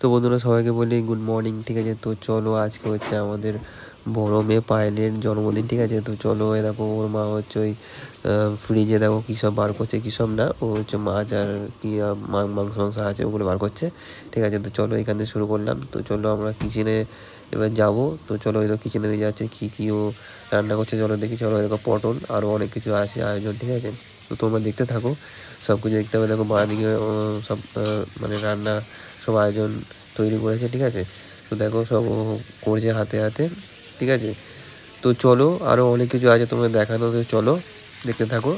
তো বন্ধুরা সবাইকে বলি গুড মর্নিং ঠিক আছে? তো চলো আজকে হচ্ছে আমাদের বড় মেয়ে পায়েলের জন্মদিন, ঠিক আছে? তো চলো এ দেখো, ওর মা হচ্ছে ওই ফ্রিজে দেখো কী সব বার করছে, কী সব না? ও হচ্ছে মাছ আর কি মাংস মাংস আছে ওগুলো বার করছে, ঠিক আছে? তো চলো এখান থেকে শুরু করলাম। তো চলো আমরা কিচেনে এবার যাব। তো চলো ওই তো কিচেনে দিয়ে যাচ্ছে কী কী ও রান্না করছে, চলো দেখি, চলো দেখো পটল আরও অনেক কিছু আছে আয়োজন, ঠিক আছে? তো তোমরা দেখতে থাকো সব কিছু দেখতে হবে। দেখো মা দিকে সব মানে রান্না সব আয়োজন তৈরি করেছে ঠিক আছে? তো দেখো সব করছে হাতে হাতে ঠিক আছে? তো চলো আরও অনেক কিছু আছে তোমাদের দেখানো তো চলো দেখতে থাকো।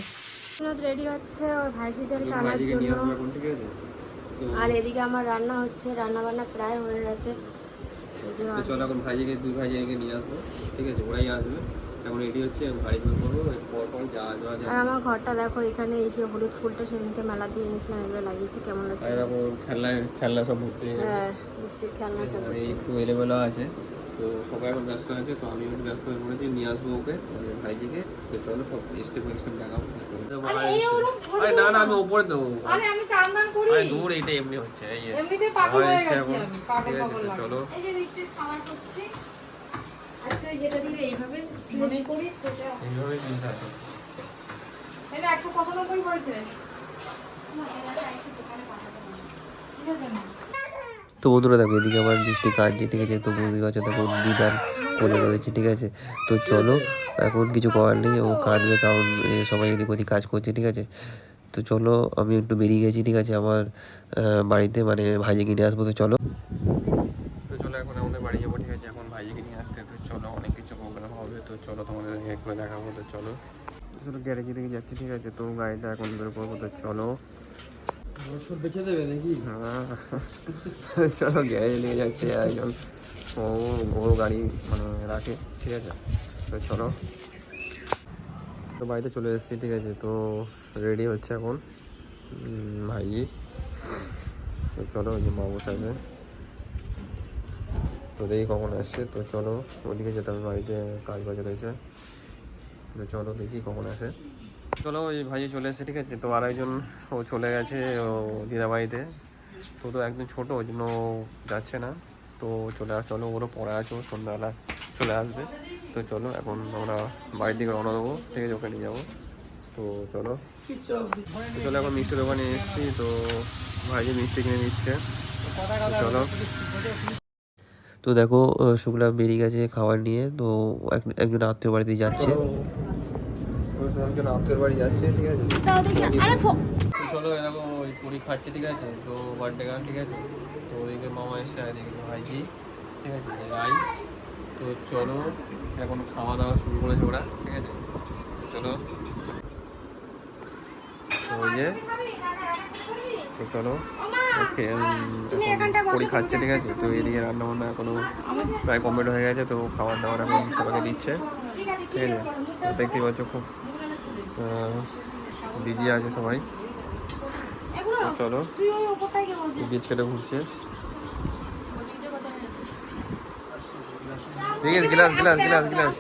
রেডি হচ্ছে ওর ভাইজিকে নিয়ে জন্য। আর এদিকে আমার রান্না হচ্ছে রান্না বান্না প্রায় হয়ে গেছে। চলো এখন ভাইজিকে দুই ভাইজিকে নিয়ে আসব ঠিক আছে? ওরাই আসবে। এখন রেডি হচ্ছে? ভাই বের করব এর পর পর যাওয়া যাওয়া আর আমার ঘরটা দেখো এখানে এই যে হলুদ ফুলটা সেদিনকে মেলা দিয়ে এনেছিলাম এগুলো লাগিয়েছি কেমন আর লাগছে এরকম খেলনা খেলনা সব ভর্তি হ্যাঁ মিষ্টির খেলনা সব একটু এলেবেলা আছে। তো সবাই এখন ব্যস্ত আছে তো আমি একটু ব্যস্ত হয়ে পড়েছি নিয়ে আসব ওকে ভাইজিকে। তো চলো সব স্টেপ বাই স্টেপ দেখাবো আরে না না আমি উপরে দেবো। আরে আমি চান্দান করি। আরে দূর এইটা এমনি হচ্ছে এই এমনিতে পাগল হয়ে গেছি এখন- আমি পাগল ঠিক আছে, পাগল চলো। এই যে মিষ্টির খাবার করছি। আজকে ওই যেটা দিলে এইভাবে ফ্রেশ করি সেটা। এইভাবে দিতে হবে। এটা একশো পঁচানব্বই হয়েছে। ঠিক আছে না তো বন্ধুরা দেখো এদিকে আমার বৃষ্টি কাঁদছে ঠিক আছে তো বুঝতে পারছ দেখো দিদার কোলে রয়েছে ঠিক আছে? তো চলো এখন কিছু করার নেই ও কাঁদবে কারণ সবাই এদিক ওদিক কাজ করছে ঠিক আছে? তো চলো আমি একটু বেরিয়ে গেছি ঠিক আছে? আমার বাড়িতে মানে ভাইজিকে কিনে আসব তো চলো। তো চলো এখন আমাদের বাড়ি যাব ঠিক আছে? চলো তোমাদের একবার দেখাবো তো চলো। চলো গ্যারেজে দিকে যাচ্ছি ঠিক আছে? তো গাড়িটা এখন বের করব তো চলো। বেঁচে দেবে নাকি? হ্যাঁ। চলো গ্যারেজে নিয়ে যাচ্ছে একজন ও বড় গাড়ি মানে রাখে ঠিক আছে? তো চলো। তো বাড়িতে চলে এসেছি ঠিক আছে? তো রেডি হচ্ছে এখন। ভাইজি তো চলো ওই যে মা বসে আছে তো দেখি কখন আসছে। তো চলো, ওদিকে যেতে হবে বাড়িতে, কাজ বাজ রয়েছে। তো চলো দেখি কখন আসে। চলো, ওই ভাই চলে এসেছে, ঠিক আছে? তো আর একজন ও চলে গেছে, ও দিদা বাড়িতে তো তো একদম ছোটো, ওই জন্য যাচ্ছে না। তো চলে আস, চলো, ওরও পড়া আছে, ও সন্ধ্যাবেলা চলে আসবে। তো চলো, এখন আমরা বাড়ির দিকে রওনা দেবো, ঠিক আছে? ওকে নিয়ে যাব। তো চলো। চলো, এখন মিষ্টির দোকানে এসেছি, তো ভাই যে মিষ্টি কিনে নিচ্ছে। চলো। তো দেখো শুক্লা বেরিয়ে গেছে খাবার নিয়ে। তো এক- একজন আত্মীয় বাড়িতে যাচ্ছে। একজন আত্মীয় বাড়ি যাচ্ছে ঠিক আছে? তাও দেখি আরে ফো- তো চলো ওই পুরি খাচ্ছে ঠিক আছে? তো বার্থডে গান ঠিক আছে? তো ওদিকে মামা এসে এদিকে ভাইজি ঠিক আছে? রাই তো চলো এখন খাওয়া দাওয়া শুরু করেছে ওরা ঠিক আছে? তো চলো। ওই যে তো চলো। ওকে পুরি খাচ্ছে ঠিক আছে? তো এদিকে রান্না বান্না এখনও প্রায় কমপ্লিট হয়ে গেছে তো খাবার দাবার এখন সবাইকে দিচ্ছে। ঠিক আছে দেখতেই পাচ্ছ খুব বিজি আছে সবাই। চলো বিচ কেটে ঘুরছে। ঠিক আছে গ্লাস গ্লাস গ্লাস গ্লাস।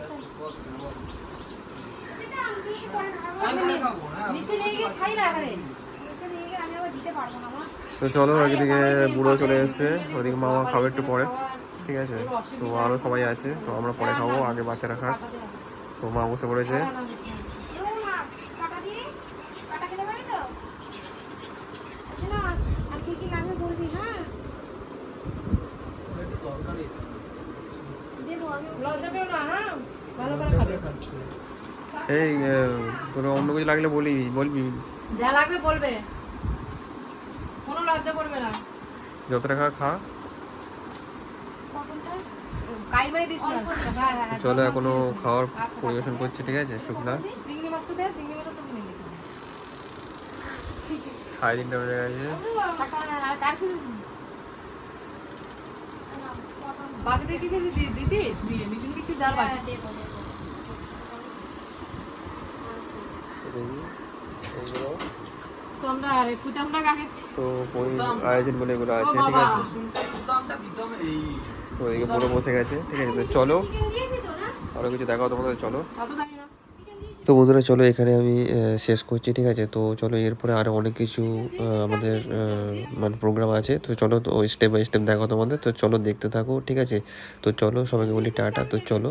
নিচে নিয়ে গিয়ে খাই না তো চলো একদিকে বুড়ো চলে এসছে। ওদিকে মামা খাবে একটু পরে ঠিক আছে? তো আরও সবাই আছে তো আমরা পরে খাব আগে বাচ্চারা খাক তো মা বসে পড়েছে। লজ্জা পেও না হ্যাঁ? ভালো করে খাবে। এই তোর অন্য কিছু লাগলে বলি বলবি। যা লাগবে বলবে। কোনো লজ্জা করবে না। যত টাকা খা। হ্যাঁ হ্যাঁ হ্যাঁ চলো এখনও খাওয়ার পরিবেশন করছে ঠিক আছে নিয়ে সাড়ে তিনটা বেজে গেছে। আর কি দিদি দিদিস মিঠুন কি দাঁড় তো কাকে? তো ওই আয়োজন বলে এগুলো আছে ঠিক আছে। তো এদিকে পুরো বসে গেছে ঠিক আছে তো চলো। চিকেন দিয়েছি তো না? আরও কিছু দেখাও তোমাদের চলো। তো বন্ধুরা চলো এখানে আমি শেষ করছি ঠিক আছে। তো চলো এরপরে আরও অনেক কিছু আমাদের মানে প্রোগ্রাম আছে। তো চলো তো স্টেপ বাই স্টেপ দেখো তোমাদের। তো চলো দেখতে থাকো ঠিক আছে। তো চলো সবাইকে বলি টাটা। তো চলো।